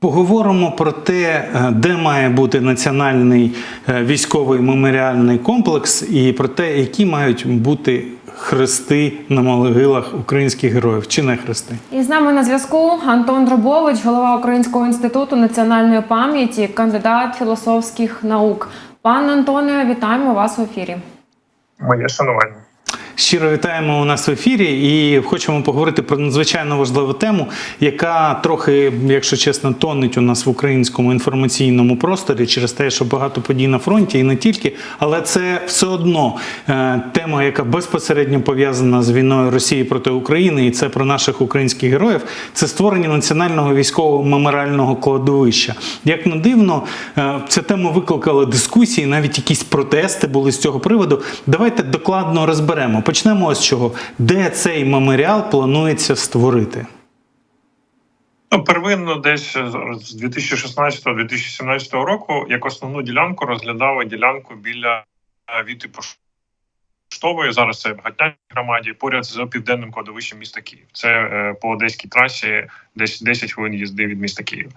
Поговоримо про те, е, де має бути національний е, військовий меморіальний комплекс, і про те, які мають бути хрести на могилах українських героїв чи не хрести. І з нами на зв'язку Антон Дробович, голова Українського інституту національної пам'яті, кандидат філософських наук. Пан Антоне, вітаємо вас в ефірі. Моє шанування. Щиро вітаємо у нас в ефірі і хочемо поговорити про надзвичайно важливу тему, яка трохи, якщо чесно, тонеть у нас в українському інформаційному просторі через те, що багато подій на фронті і не тільки, але це все одно е, тема, яка безпосередньо пов'язана з війною Росії проти України, і це про наших українських героїв. Це створення національного військового меморіального кладовища. Як не дивно, е, ця тема викликала дискусії, навіть якісь протести були з цього приводу. Давайте докладно розберемо. Почнемо з чого. Де цей меморіал планується створити? Ну, первинно, десь з 2016-2017 року, як основну ділянку розглядали ділянку біля Віти Віти Поштової. Зараз це в Гатнянській громаді, поряд з південним кладовищем міста Київ. Це е, по одеській трасі, десь 10 хвилин їзди від міста Київ.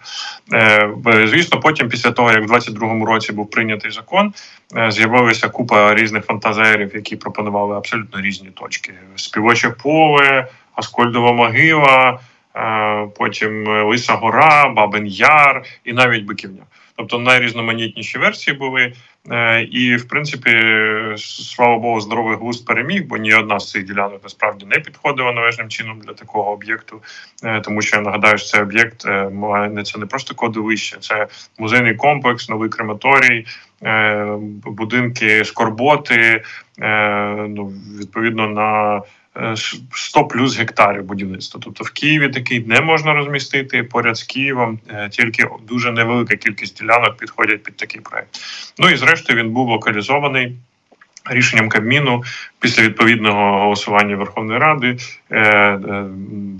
Е, звісно, потім, після того як в 22-му році був прийнятий закон, е, з'явилася купа різних фантазерів, які пропонували абсолютно різні точки: співоче поле, Аскольдова могила. Е, Потім е, Лиса Гора, Бабин Яр і навіть Биківня. Тобто найрізноманітніші версії були. Е, І, в принципі, слава Богу, здоровий глузд переміг, бо ні одна з цих ділянок насправді не підходила належним чином для такого об'єкту. Тому що я нагадаю, що цей об'єкт має це не просто кодовище, це музейний комплекс, новий крематорій, будинки скорботи. Ну, відповідно на 100 плюс гектарів будівництва. Тобто в Києві такий не можна розмістити. Поряд з Києвом е, тільки дуже невелика кількість ділянок підходять під такий проект. Ну і зрештою він був локалізований. Рішенням Кабміну після відповідного голосування Верховної Ради, е, е,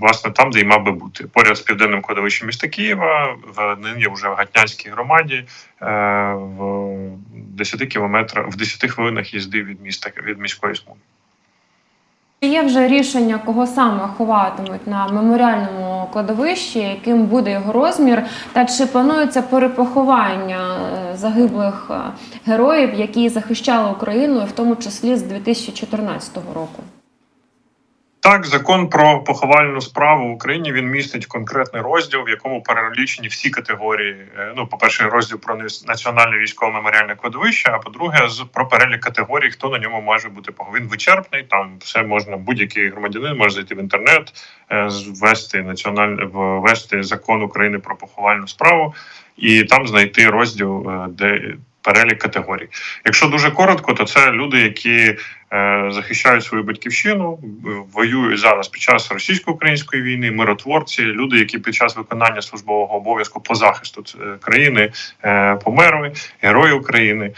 власне, там, де й мав би бути, поряд з південним кладовищем міста Києва, в нині вже в Гатнянській громаді, е, в 10 кілометрах, в 10 хвилинах їзди від міста від міської смуги. Є вже рішення, кого саме ховатимуть на меморіальному кладовищі, яким буде його розмір, та чи планується перепоховання е, загиблих е, героїв, які захищали Україну, в тому числі з 2014 року? Так, закон про поховальну справу в Україні він містить конкретний розділ, в якому перелічені всі категорії. Е, Ну, по перше, розділ про національне військове меморіальне кладовище. А по-друге, про перелік категорій, хто на ньому може бути похований. Він вичерпний. Там все можна, будь-який громадянин може зайти в інтернет, е, ввести національне ввести закон України про поховальну справу, і там знайти розділ, е, де перелік категорій. Якщо дуже коротко, то це люди, які е, захищають свою батьківщину, воюють зараз під час російсько-української війни, миротворці, люди, які під час виконання службового обов'язку по захисту е, країни е, померли, герої України.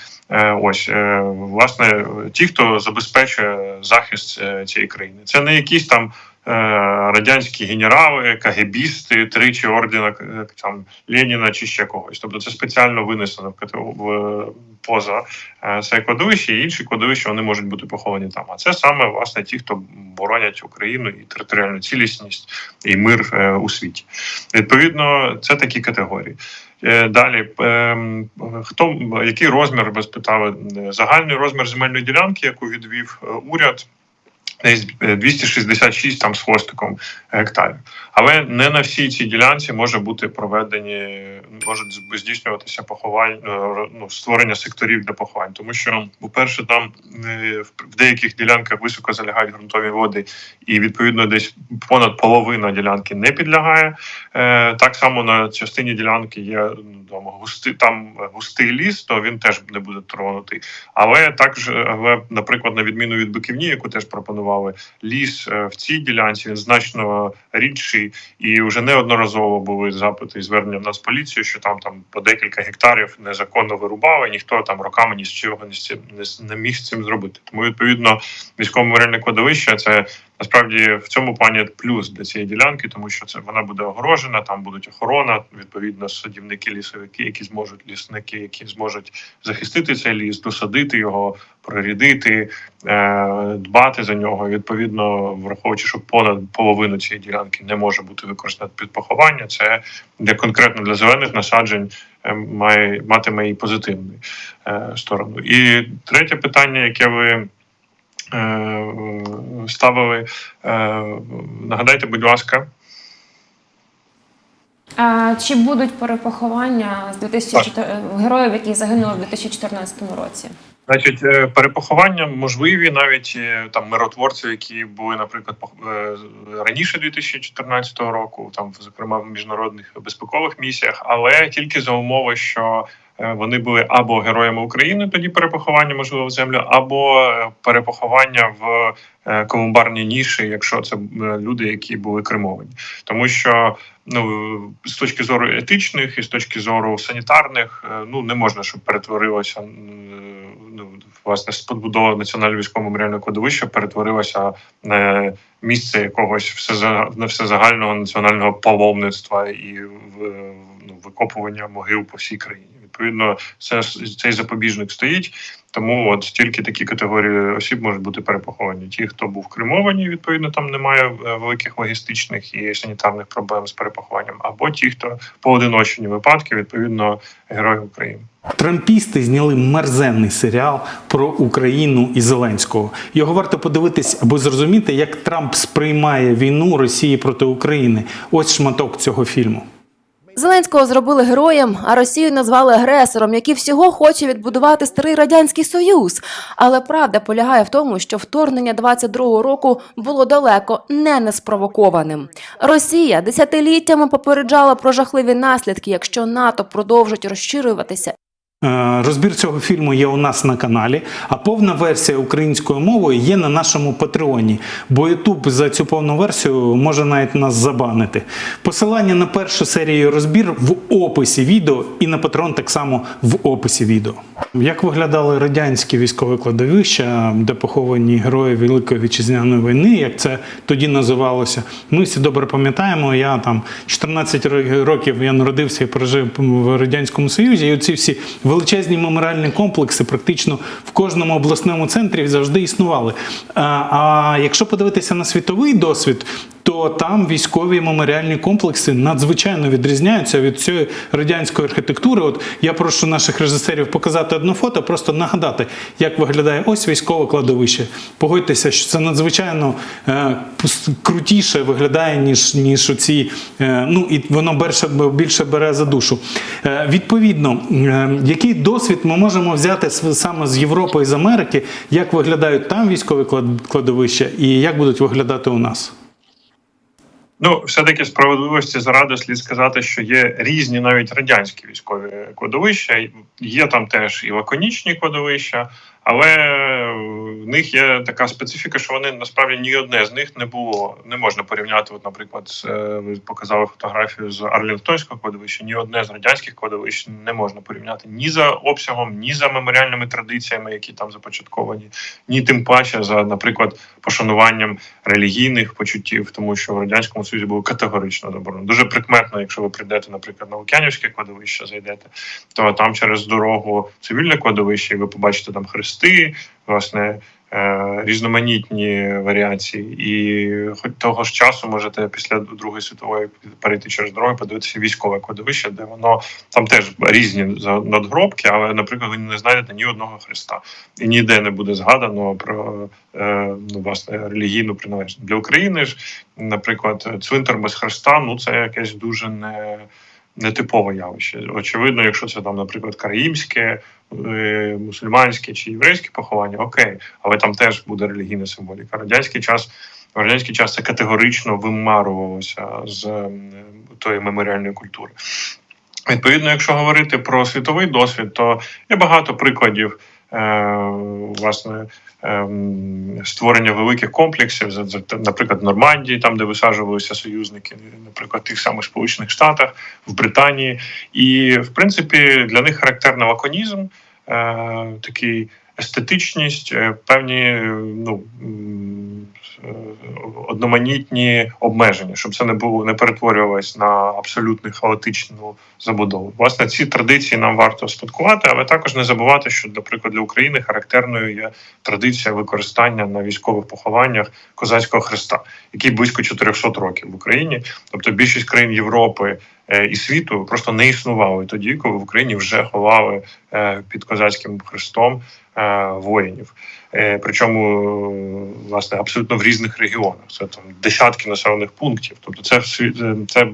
Ось власне ті, хто забезпечує захист цієї країни. Це не якісь там. Е, Радянські генерали, кагебісти, тричі ордена е, там Леніна чи ще когось. Тобто це спеціально винесено в в поза е, це кладовище, і інші кладовища вони можуть бути поховані там. А це саме власне ті, хто боронять Україну і територіальну цілісність і мир е, у світі. Відповідно, це такі категорії. Е, Далі, хто який розмір ви спитали? Е, Загальний розмір земельної ділянки, яку відвів е, уряд. Десь е, 266 там з хвостиком гектарів, але не на всій цій ділянці може бути проведені, можуть здійснюватися поховань, е, ну, створення секторів для поховань, тому що, по-перше, там е, в деяких ділянках високо залягають ґрунтові води, і відповідно десь понад половина ділянки не підлягає. Е, Так само на частині ділянки є там густий там густий ліс, то він теж не буде тронутий. Але також, але, наприклад, на відміну від биківні, яку теж пропонували, ліс е, в цій ділянці він значно рідший, і вже неодноразово були запити і звернення в Нацполіцію, що там там по декілька гектарів незаконно вирубали. Ніхто там роками ні з чого не, не, міг з цим зробити. Тому відповідно військово меморіальне кладовище це насправді в цьому плані плюс для цієї ділянки, тому що це вона буде огорожена. Там будуть охорона, відповідно, садівники, лісовики, які зможуть лісники, які зможуть захистити цей ліс, досадити його, прорядити, е, дбати за нього. Відповідно, враховуючи, що понад половину цієї ділянки не може бути використана під поховання. Це для конкретно для зелених насаджень е, має матиме і позитивну е, сторону. І третє питання, яке ви. Ставили, нагадайте, будь ласка, чи будуть перепоховання з 2004... героїв, які загинули в 2014 році? Значить, е, перепоховання можливі навіть е, там миротворців, які були, наприклад, е, раніше 2014 року, там зокрема в міжнародних безпекових місіях, але тільки за умови, що вони були або героями України, тоді перепоховання можливо в землю, або е, перепоховання в е, колумбарній ніші, якщо це е, люди, які були кремовані, тому що. Ну, з точки зору етичних і з точки зору санітарних, е, ну не можна, щоб перетворилося ну, власне побудова національного військового меморіального кладовища перетворилася на місце якогось всеза- всезагального національного паломництва і ну, викопування могил по всій країні. Відповідно, це цей запобіжник стоїть. Тому от тільки такі категорії осіб можуть бути перепоховані. Ті, хто був кремовані, відповідно, там немає е, великих логістичних і санітарних проблем з перепохованням, або ті, хто поодиночні випадки, відповідно, герої України. Трампісти зняли мерзенний серіал про Україну і Зеленського. Його варто подивитись, аби зрозуміти, як Трамп сприймає війну Росії проти України. Ось шматок цього фільму. Зеленського зробили героєм, а Росію назвали агресором, який всього хоче відбудувати старий радянський союз. Але правда полягає в тому, що вторгнення 22-го року було далеко не неспровокованим. Росія десятиліттями попереджала про жахливі наслідки, якщо НАТО продовжить розширюватися Розбір цього фільму є у нас на каналі, а повна версія українською мовою є на нашому Патреоні, бо YouTube за цю повну версію може навіть нас забанити. Посилання на першу серію розбір в описі відео і на Патреон так само в описі відео. Як виглядали радянські військові кладовища, де поховані герої Великої вітчизняної війни, як це тоді називалося? Ми всі добре пам'ятаємо. Я там 14 ро- років я народився і прожив в радянському союзі, і оці всі величезні меморіальні комплекси практично в кожному обласному центрі завжди існували. А, якщо подивитися на світовий досвід, то там військові меморіальні комплекси надзвичайно відрізняються від цієї радянської архітектури. От я прошу наших режисерів показати одне фото, просто нагадати, як виглядає ось військове кладовище. Погодьтеся, що це надзвичайно е, крутіше виглядає, ніж, ніж оці, е, ну і воно більше, більше бере за душу. Е, відповідно, е, який досвід ми можемо взяти саме з Європи і з Америки, як виглядають там військові клад- кладовища і як будуть виглядати у нас? Ну, все-таки справедливості заради слід сказати, що є різні навіть радянські військові кладовища. Є там теж і лаконічні кладовища, але в них є така специфіка, що вони насправді ні одне з них не було. Не можна порівняти. От, наприклад, з, е, ви показали фотографію з Арлінгтонського кладовища. Ні одне з радянських кладовищ не можна порівняти ні за обсягом, ні за меморіальними традиціями, які там започатковані, ні тим паче за, наприклад, пошануванням релігійних почуттів, тому що в радянському союзі було категорично заборонено. Дуже прикметно, якщо ви прийдете, наприклад, на Лук'янівське кладовище, зайдете, то там через дорогу цивільне кладовище, і ви побачите там хрести, власне. Е, Різноманітні варіації, і хоч того ж часу можете після Другої світової перейти через дорогу, подивитися військове кладовище, де воно там теж різні надгробки, але, наприклад, ви не знайдете ні одного хреста, і ніде не буде згадано про е, ну, власне релігійну приналежність для України ж наприклад, цвинтар без хреста, ну це якесь дуже не. Нетипове явище. Очевидно, якщо це там, наприклад, караїмське, е, мусульманське чи єврейське поховання, окей, але там теж буде релігійна символіка. Радянський час в радянський час це категорично вимарувалося з ем, тої меморіальної культури. Відповідно, якщо говорити про світовий досвід, то є багато прикладів. Е, Власне, ем, створення великих комплексів, наприклад, в Нормандії, там де висаджувалися союзники, наприклад, тих самих Сполучених Штатах, в Британії. І в принципі для них характерний лаконізм, е, такий естетичність, е, певні ну одноманітні обмеження, щоб це не було не перетворювалось на абсолютно хаотичну забудову. Власне, ці традиції нам варто спадкувати, але також не забувати, що, наприклад, для України характерною є традиція використання на військових похованнях козацького хреста, який близько 400 років в Україні. Тобто більшість країн Європи е, і світу просто не існували тоді, коли в Україні вже ховали е, під козацьким хрестом е, воїнів. Е, Причому е, власне абсолютно в різних регіонах. Це там десятки населених пунктів. Тобто, це всі- це-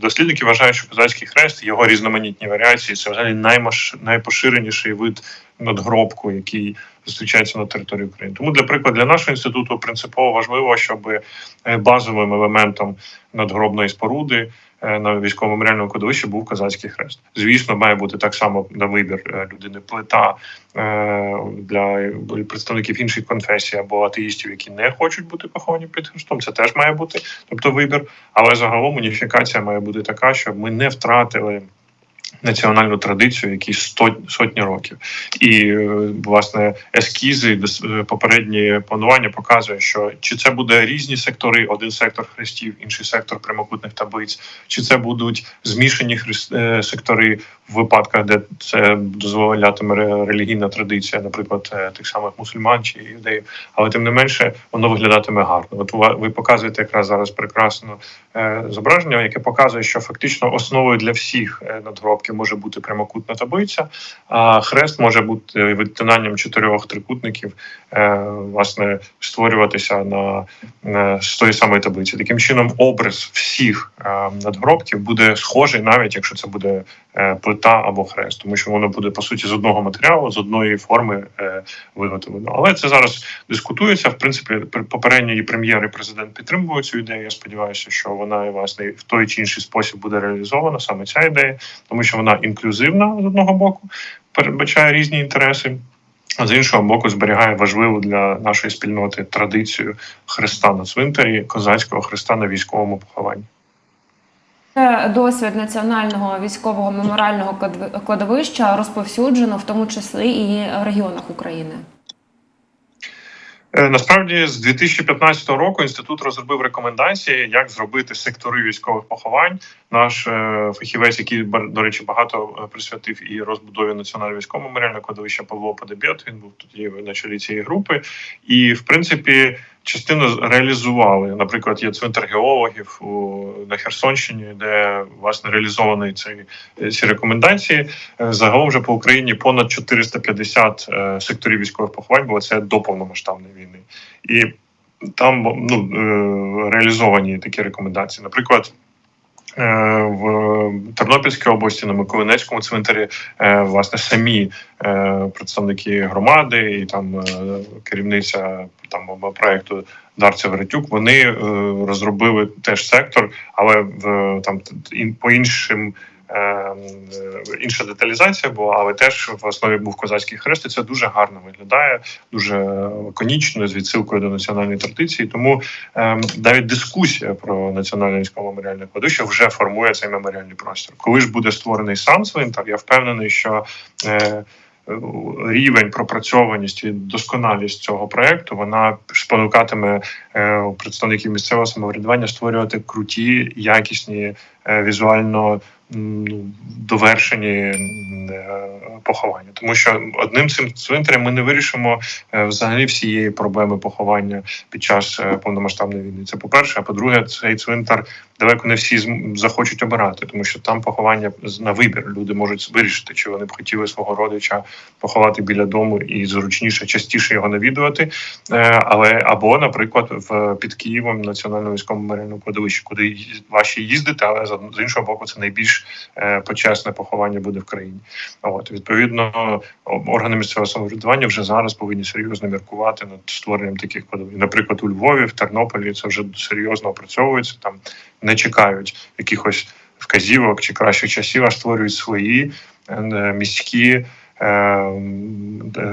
дослідники вважають, що козацький хрест, його різноманітні варіації, це взагалі наймаш, найпоширеніший вид надгробку, який зустрічається на території України. Тому, для прикладу, для нашого інституту принципово важливо, щоб е, базовим елементом надгробної споруди е, на військовому меморіальному кладовищі був козацький хрест. Звісно, має бути так само на вибір е, людини плита е, для представників інших конфесій або атеїстів, які не хочуть бути поховані під хрестом. Це теж має бути, тобто вибір. Але загалом уніфікація має бути така, щоб ми не втратили. Національну традицію, які сотні років, і е, власне ескізи, е, попередні планування показує, що чи це буде різні сектори, один сектор хрестів, інший сектор прямокутних таблиць, чи це будуть змішані е, сектори в випадках, де це дозволятиме релігійна традиція, наприклад, тих самих мусульман чи юдеїв, але тим не менше воно виглядатиме гарно. От ви показуєте якраз зараз прекрасно е, зображення, яке показує, що фактично основою для всіх надгробків може бути прямокутна таблиця, а хрест може бути відтинанням чотирьох трикутників, е, власне, створюватися на, з тої самої таблиці. Таким чином, образ всіх е, надгробків буде схожий, навіть якщо це буде е, плита або хрест, тому що воно буде по суті з одного матеріалу, з одної форми виготовлено. Але це зараз дискутується. В принципі, при- попередньої прем'єри президент підтримував цю ідею. Я сподіваюся, що вона власне в той чи інший спосіб буде реалізована саме ця ідея, тому що вона інклюзивна з одного боку, передбачає різні інтереси. З іншого боку, зберігає важливу для нашої спільноти традицію хреста на цвинтарі, козацького хреста на військовому похованні. Це досвід національного військового меморіального кладви- кладовища розповсюджено, в тому числі і в регіонах України. Е, Насправді, з 2015 року інститут розробив рекомендації, як зробити сектори військових поховань. Наш е, фахівець, який до речі, багато е, присвятив і розбудові національного військового меморіального кладовища Павло Подебєт. Він був тоді на чолі цієї групи, і в принципі. Частину реалізували. Наприклад, є цвинтар геологів у на Херсонщині, де власне реалізовані ці, ці рекомендації. Е, Загалом вже по Україні понад 450 е, секторів військових поховань, бо це до повномасштабної війни. І там ну, е, реалізовані такі рекомендації. Наприклад, е, в Тернопільській області на Миколинецькому цвинтарі е, власне самі е, представники громади і там е, керівниця там проекту Дарця Веретюк. Вони е, розробили теж сектор, але в там по іншим. Е, е, Інша деталізація була, але теж в основі був козацький хрест. І це дуже гарно виглядає, дуже лаконічно з відсилкою до національної традиції. Тому е, навіть дискусія про національне військове меморіальне кладовище вже формує цей меморіальний простір. Коли ж буде створений сам цвинтар, я впевнений, що е, рівень пропрацьованість і досконалість цього проекту вона спонукатиме е, представників місцевого самоврядування створювати круті, якісні, е, візуально довершені м, е, поховання. Тому що одним цим цвинтарем ми не вирішимо е, взагалі всієї проблеми поховання під час е, повномасштабної війни. Це по-перше, а по-друге, цей цвинтар далеко не всі захочуть обирати, тому що там поховання на вибір. Люди можуть вирішити, чи вони б хотіли свого родича поховати біля дому і зручніше, частіше його навідувати. Е, Але або, наприклад, в під Києвом національному військовому меморіальному кладовищі, куди важче їздити, але з іншого боку, це найбільш е, почесне поховання буде в країні. От відповідно, органи місцевого самоврядування вже зараз повинні серйозно міркувати над створенням таких кладовищ. Наприклад, у Львові, в Тернополі це вже серйозно опрацьовується. Там не чекають якихось вказівок чи кращих часів, а створюють свої е, міські е,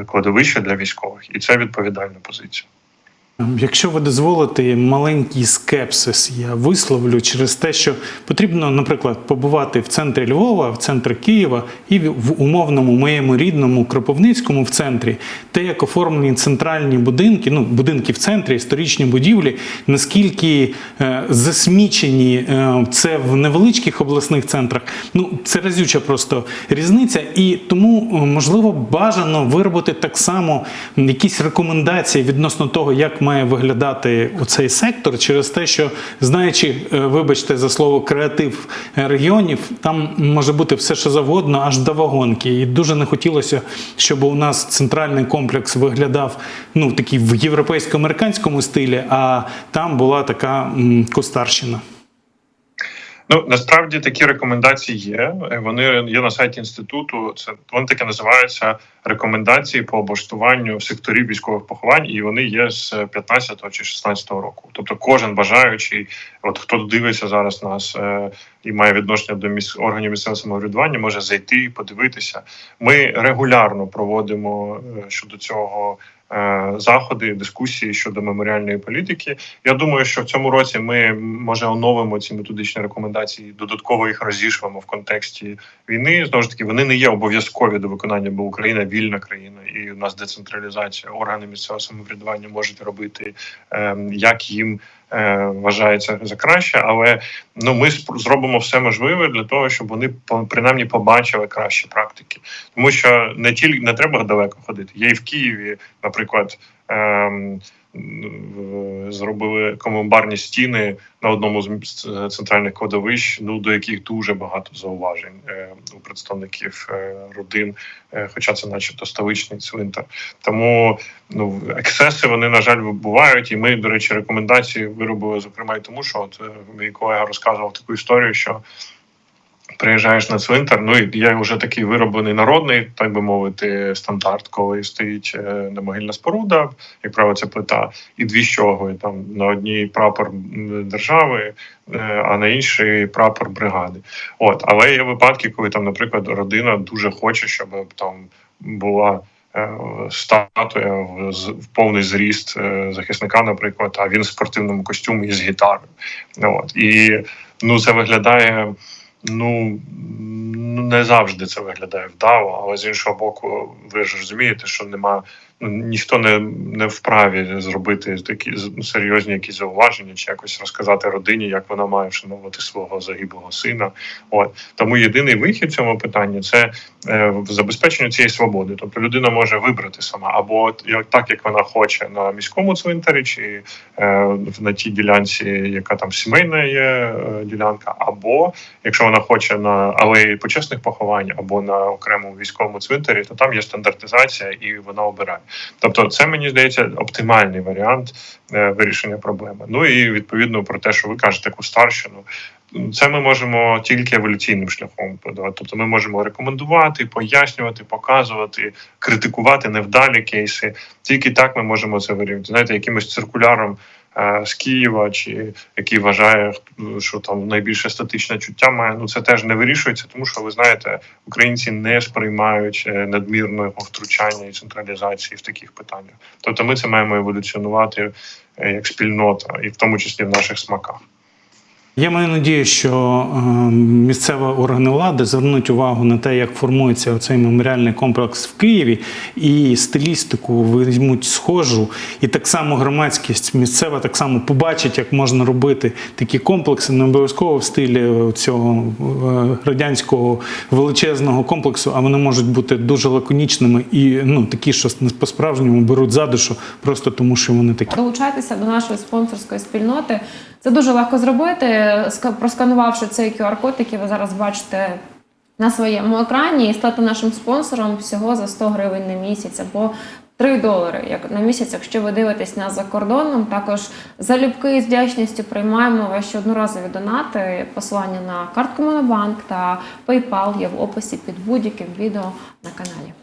кладовища для військових, і це відповідальна позиція. Якщо ви дозволите, маленький скепсис я висловлю через те, що потрібно, наприклад, побувати в центрі Львова, в центрі Києва і в в умовному моєму рідному Кропивницькому в центрі, те, як оформлені центральні будинки, ну будинки в центрі, історичні будівлі, наскільки е, засмічені е, це в невеличких обласних центрах. Ну це разюча просто різниця, і тому е, можливо бажано виробити так само якісь рекомендації відносно того, як має виглядати цей сектор, через те, що знаючи, е, вибачте за слово креатив регіонів, там може бути все, що завгодно, аж до вагонки. І дуже не хотілося, щоб у нас центральний комплекс виглядав ну такий в європейсько-американському стилі, а там була така кустарщина. Ну насправді такі рекомендації є. Е, Вони є на сайті інституту. Це вони таке називаються рекомендації по облаштуванню секторів військових поховань, і вони є з 15 чи 16 року. Тобто, кожен бажаючий, от хто дивиться зараз нас е, і має відношення до міс... органів місцевого самоврядування, може зайти, і подивитися. Ми регулярно проводимо е, щодо цього. е, Заходи, дискусії щодо меморіальної політики. Я думаю, що в цьому році ми може оновимо ці методичні рекомендації, додатково їх розішвемо в контексті війни. Знову ж таки, вони не є обов'язкові до виконання, бо Україна вільна країна, і у нас децентралізація. Органи місцевого самоврядування можуть робити е, як їм вважається за краще, але ну ми зробимо все можливе для того, щоб вони принаймні побачили кращі практики, тому що не тільки не треба далеко ходити. Є і в Києві, наприклад. Ем, зробили комунбарні стіни на одному з м- центральних кладовищ, ну до яких дуже багато зауважень е, у представників е, родин, е, хоча це, начебто, столичний цвинтар. Тому ну ексеси вони на жаль бувають. І ми, до речі, рекомендації виробили зокрема і тому, що от е, мій колега розказував таку історію, що. Приїжджаєш на цвинтар, ну і є вже такий вироблений народний, так би мовити, стандарт, коли стоїть е, немогильна споруда, як правило, це плита, і дві щогли. Там на одній прапор держави, е, а на іншій прапор бригади. От, але є випадки, коли там, наприклад, родина дуже хоче, щоб там була. е, Статуя в, в повний зріст е, захисника, наприклад, а він в спортивному костюмі з гітарою. От і ну це виглядає ну не завжди це виглядає вдало, але з іншого боку, ви ж розумієте, що нема ніхто не, не вправі зробити такі ну, серйозні якісь зауваження чи якось розказати родині, як вона має вшановувати свого загиблого сина. От тому єдиний вихід в цьому питанні це е, в забезпеченню цієї свободи. Тобто людина може вибрати сама або як так, як вона хоче на міському цвинтарі, чи е, на тій ділянці, яка там сімейна є е, ділянка, або якщо вона хоче на алеї почесних поховань або на окремому військовому цвинтарі, то там є стандартизація і вона обирає. Тобто, це мені здається оптимальний варіант е, вирішення проблеми. Ну і відповідно про те, що ви кажете, таку старщину. Це ми можемо тільки еволюційним шляхом подавати. Тобто, ми можемо рекомендувати, пояснювати, показувати, критикувати невдалі кейси. Тільки так ми можемо це вирівняти. Знаєте, якимось циркуляром з Києва, чи який вважає, що там найбільше статичне чуття має. Ну це теж не вирішується, тому що ви знаєте, українці не сприймають е, надмірного втручання і централізації в таких питаннях. Тобто, ми це маємо еволюціонувати е, як спільнота, і в тому числі в наших смаках. Я маю надію, що е, місцеві органи влади звернуть увагу на те, як формується цей меморіальний комплекс в Києві, і стилістику візьмуть схожу, і так само громадськість місцева так само побачить, як можна робити такі комплекси, не обов'язково в стилі цього е, радянського величезного комплексу, а вони можуть бути дуже лаконічними і ну такі, що по-справжньому беруть за душу, просто тому що вони такі. Долучайтеся до нашої спонсорської спільноти. Це дуже легко зробити, просканувавши цей QR-код, який ви зараз бачите на своєму екрані, і стати нашим спонсором всього за 100 гривень на місяць або 3 долари як на місяць, якщо ви дивитесь нас за кордоном. Також залюбки з вдячністю приймаємо ваші одноразові донати. Посилання на картку Монобанк та PayPal є в описі під будь-яким відео на каналі.